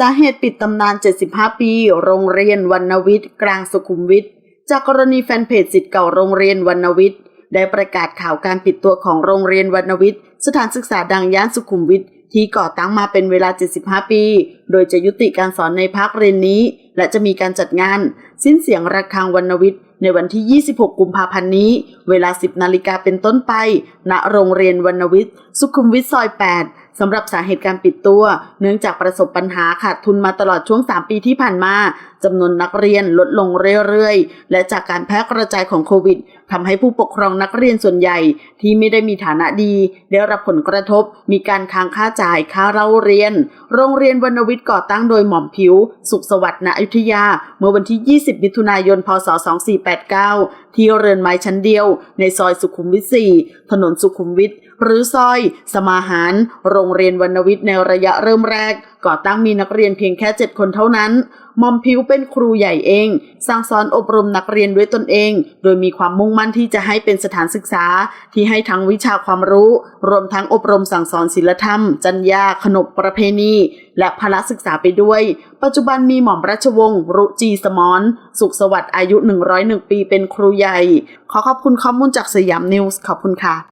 สาเหตุปิดตำนาน 75 ปี โรงเรียนวรรณวิทย์ กลางสุขุมวิทจากกรณีแฟนเพจสิทธิ์เก่าโรงเรียนวรรณวิทย์ ได้ประกาศข่าวการปิดตัวของโรงเรียนวรรณวิทย์ สถานศึกษาดังย่านสุขุมวิทที่ก่อตั้งมาเป็นเวลา 75 ปี โดยจะยุติการสอนในภาคเรียนนี้ และจะมีการจัดงาน สิ้นเสียงระฆังวรรณวิทย์ในวันที่ 26 กุมภาพันธ์นี้ เวลา 10 นาฬิกาเป็นต้นไป ณ โรงเรียนวรรณวิทย์ สุขุมวิทซอย 8สำหรับสาเหตุการปิดตัว เนื่องจากประสบปัญหาขาดทุนมาตลอดช่วง 3 ปีที่ผ่านมาจำนวนนักเรียนลดลงเรื่อยๆ และจากการแพร่กระจายของโควิดทำให้ผู้ปกครองนักเรียนส่วนใหญ่ที่ไม่ได้มีฐานะดี ได้รับผลกระทบ มีการค้างค่าจ่ายค่าเล่าเรียน โรงเรียนวรรณวิทย์ก่อตั้งโดยหม่อมผิว สุขสวัสดิ์ณอยุธยา เมื่อวันที่ 20 มิถุนายน พศ 2489 ที่เรือนไม้ชั้นเดียว ในซอยสุขุมวิท 4 ถนนสุขุมวิทหรือซอย สมาหารโรงเรียนวรรณวิทย์ในระยะเริ่มแรก ก่อตั้งมีนักเรียนเพียงแค่ 7 คนเท่านั้นหมอมผิวเป็นครูใหญ่เอง สร้างสอนอบรมนักเรียนด้วยตนเอง โดยมีความมุ่งมั่นที่จะให้เป็นสถานศึกษา ที่ให้ทั้งวิชาความรู้ รวมทั้งอบรมสั่งสอนศิลธรรม จรรยา ขนบประเพณี และพละศึกษาไปด้วย ปัจจุบันมีหม่อมราชวงศ์รุจีสมรสุขสวัสดิ์อายุ 101 ปีเป็นครูใหญ่ ขอขอบคุณข้อมูลจากสยามนิวส์ขอบคุณค่ะ